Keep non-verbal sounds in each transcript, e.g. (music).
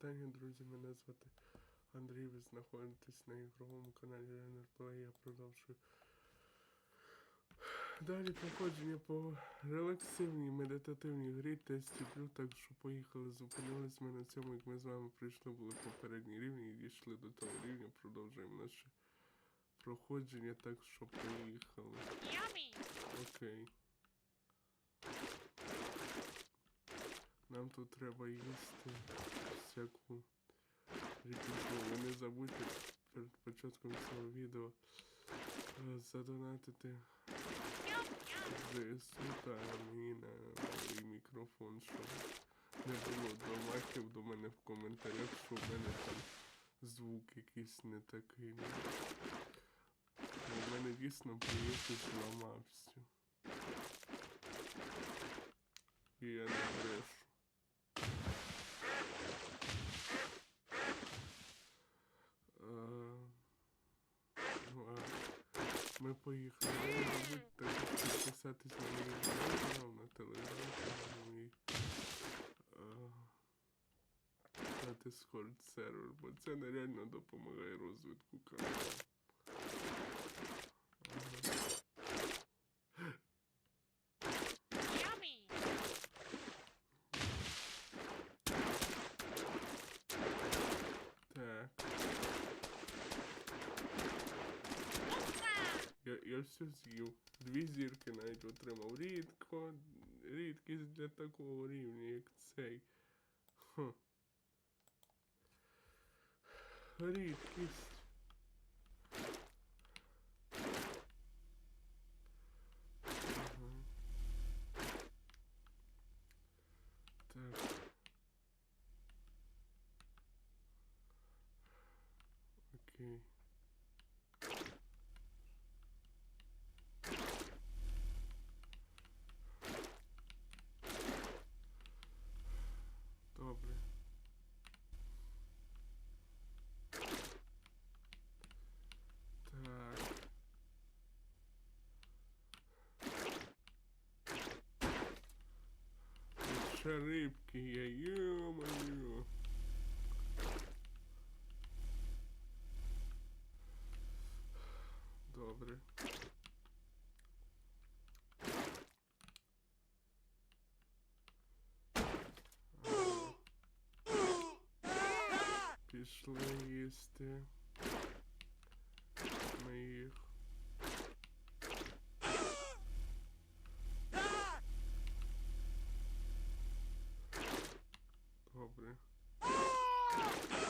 вітання, друзі. Мене звати Андрій. Ви знаходитесь на ігровому каналі Renner Play. Я продовжую далі проходження по релаксивній медитативній грі тесті так що поїхали, зупинились ми на цьому, як ми з вами прийшли, були попередні рівні і дійшли до того рівня, продовжуємо наше проходження, так що поїхали. Окей. Нам тут треба їсти всяку ріпітку. Не забудьте перед початком цього відео е, задонатити! ЗСУ та мені на новий мікрофон, щоб не було домахів до мене в коментарях, що в мене там звук якийсь не такий. У мене дійсно приїхав зламався. І я не брешу. Е, ну, а ми поїхали. Не забудьте підписатись на мій канал, на телеграм-канал і на сервер, бо це нереально допомагає розвитку каналу. Yummy! Так, Опа! я, я все з'їв. Дві зірки навіть отримав. Рідко, рідкість для такого рівня, як цей. Хм. Рідкість. Ага. Так. Окей. Добре. Так. Ще рибки є, ё-моё. Добре. Пішли їсти. Oh!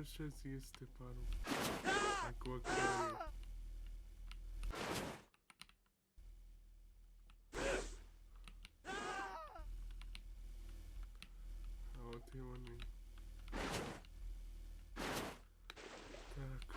Нам треба ще з'їсти пару. Аквакарій. А от і вони. Так.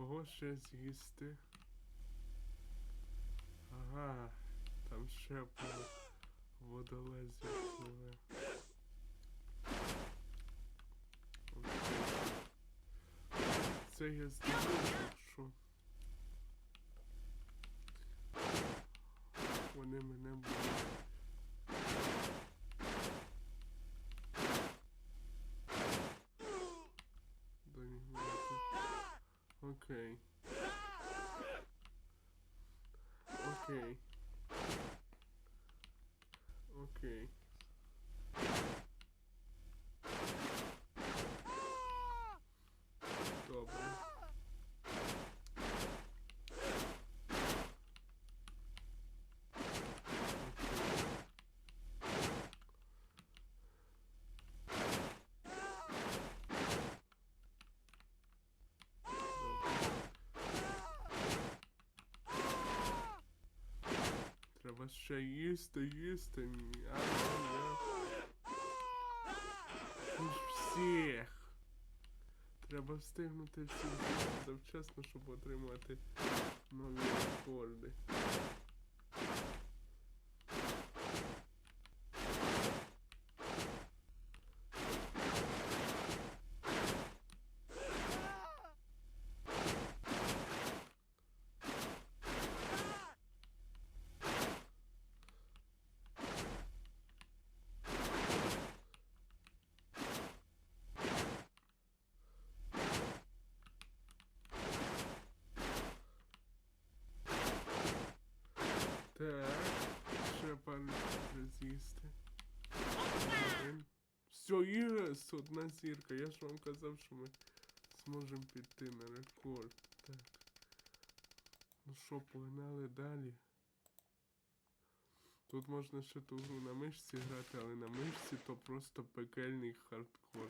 Кого ще з'їсти? Ага, там ще водолазі пливе. Це я знаю, що вони мене будуть. До них буде Окей. Окей. Добре. Окей. Добре. Треба ще їсти, їсти. А, я... (gasps) Всіх. Треба встигнути всіх завчасно, щоб отримати нові рекорди. Так, ще пару з'їсти. Все, Ігрес, одна зірка. Я ж вам казав, що ми зможемо піти на рекорд. Так. Ну що, погнали далі. Тут можна ще ту гру на мишці грати, але на мишці то просто пекельний хардкор.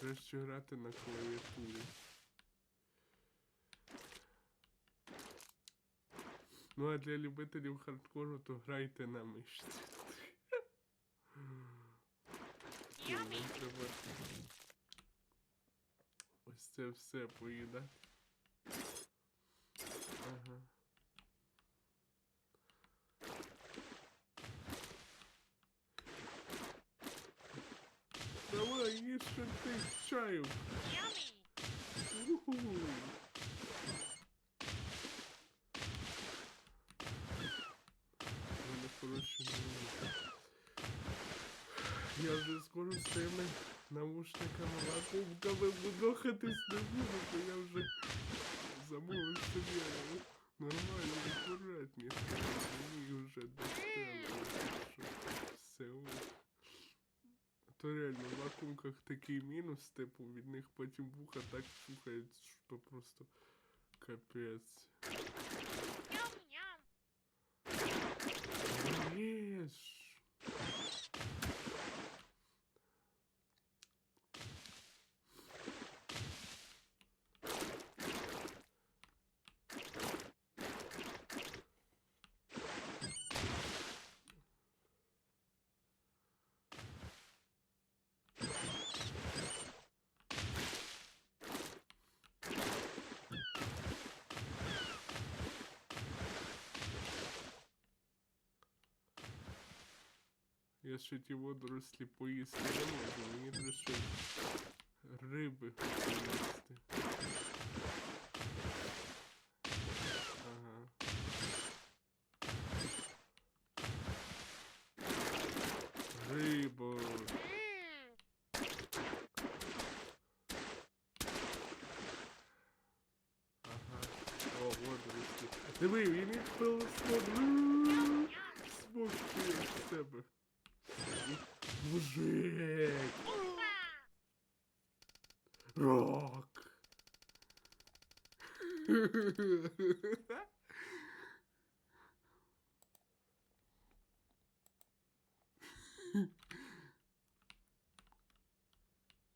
Краще грати на клавіатурі. Ну а для любителів хардкору то грайте на мишці. Ось це все поїдати. Ага. Давай, їж ти чаю. Уху. У мене хороші новини. Я вже скоро з тими навушниками лакумками будохатись не буду, бо я вже замовив собі нормально акуратніше. Мені вже доставили. так що Все. То реально в вакуумках такий мінус, типу, від них потім вуха так чухають, що просто капець. Yum. Єш. Я ще ті водорослі поїсти не можу, мені треба ще риби поїсти. Ага. Риба. Mmm. Ага. О, водорослі. Диви, він їх пилосло. Мужик! Рок!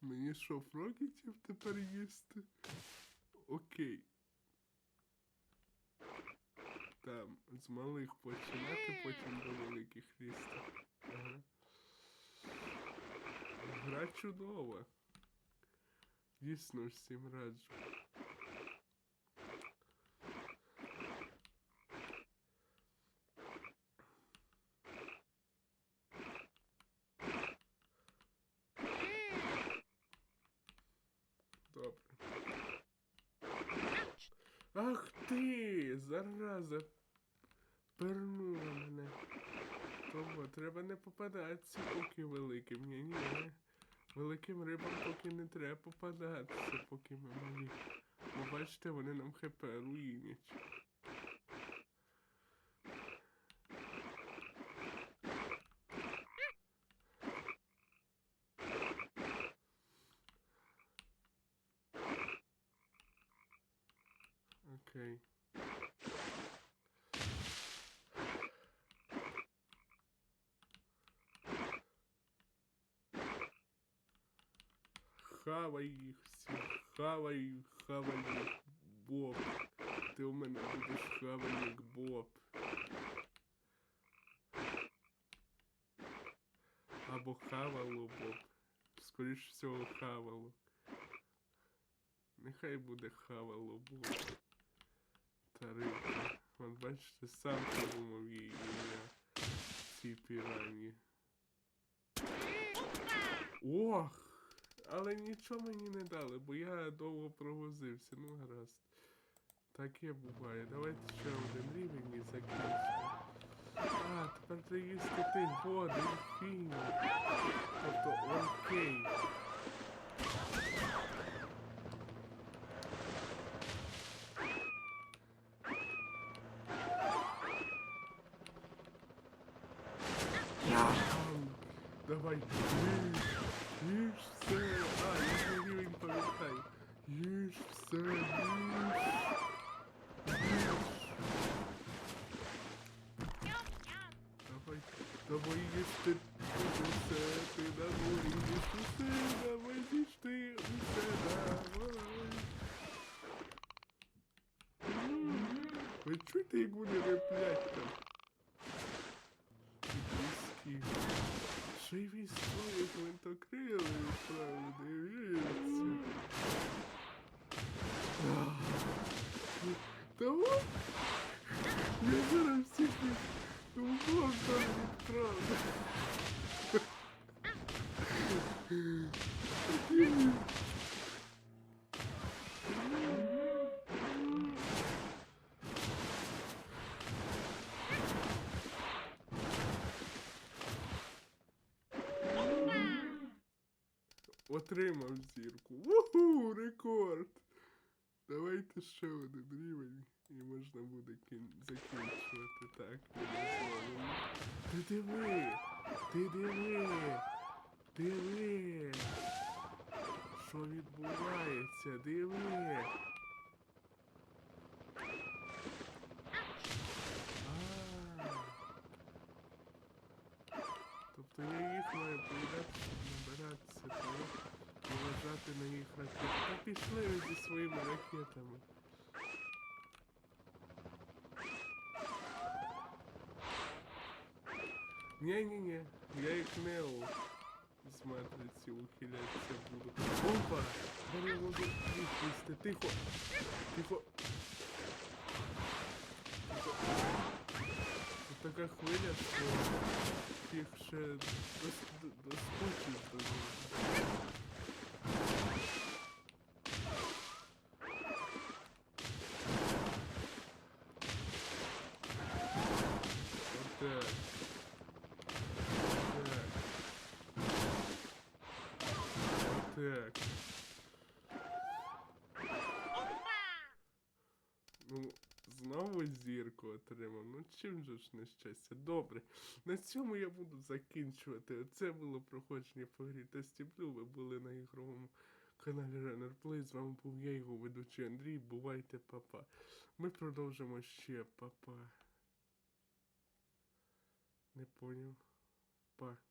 Мені що, фрогітів тепер їсти? Окей. Там, з малих починати, потім до великих лізти. Ага. Гра чудова. Дійсно всім раджу. Добре. Ах ти, зараза. Мене. Ого, треба не попадатися, поки великим. Ні, ні. Великим рибам поки не треба попадатися, поки ми малі. Бо бачите, вони нам хп руїнять. Окей. Okay. Хавай їх всі, хавай, хавай їх, Боб. Ти у мене будеш хавай як Боб. Або хавало Боб. Скоріш всього хавало. Нехай буде хавало Боб. Та рибка. От бачите, сам придумав її ім'я. Цій пірані. Ох! Але нічого мені не дали, бо я довго провозився. Ну гаразд. Таке буває. Давайте ще один рівень і закінчимо. А, тепер треба їсти ти води, фільм. Тобто окей. Давай, Давай, мої усе, ти давай їсти усе, давай їсти на мої. Ви чуєте, як вони реплять там? Війські. Живі свої квинтокрили, правда, дивіться. Ах. Та от, я зараз всіх їх Упав там відправду. Отримав зірку. Уху, рекорд. Давайте ще один рівень і можна буде кін... закінчувати так. Ти диви! Ти диви! Диви! Що відбувається? Диви! Тобто я їх маю поїдати, набиратися, тому вважати на їх ракети. Та пішли ви зі своїми ракетами. Ні-ні-ні, я як Нео з матриці ухилятися буду. Опа! Далі можу відпусти. Тихо! Тихо! Тут така хвиля, що їх ще доскочить до них. Отак. Так. Так. Опа! Ну, зірку отримав. Ну чим же ж нещастя? Добре. На цьому я буду закінчувати. Оце було проходження по грі Тесті Блю. Ви були на ігровому каналі Runner Play. З вами був я, його ведучий Андрій. Бувайте, папа. Ми продовжимо ще, папа. Не поняв. Па.